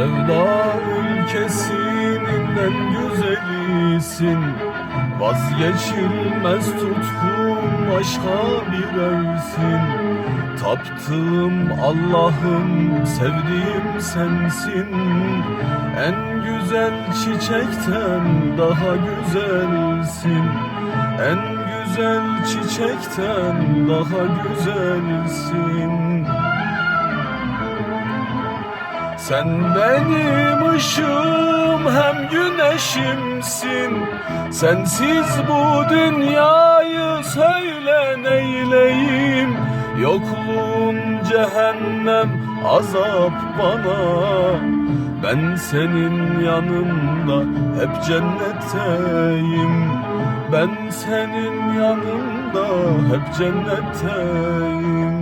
Sevda ülkesinin en güzelisin. Vazgeçilmez tutkum aşka bir evsin. Taptığım Allah'ım sevdiğim sensin. En güzel çiçekten daha güzelsin. En güzel çiçekten daha güzelsin sen benim ışığım hem güneşimsin. Sensiz bu dünyayı söyle neyleyim Yokluğun cehennem azap bana. Ben senin yanında hep cennetteyim Ben senin yanında hep cennetteyim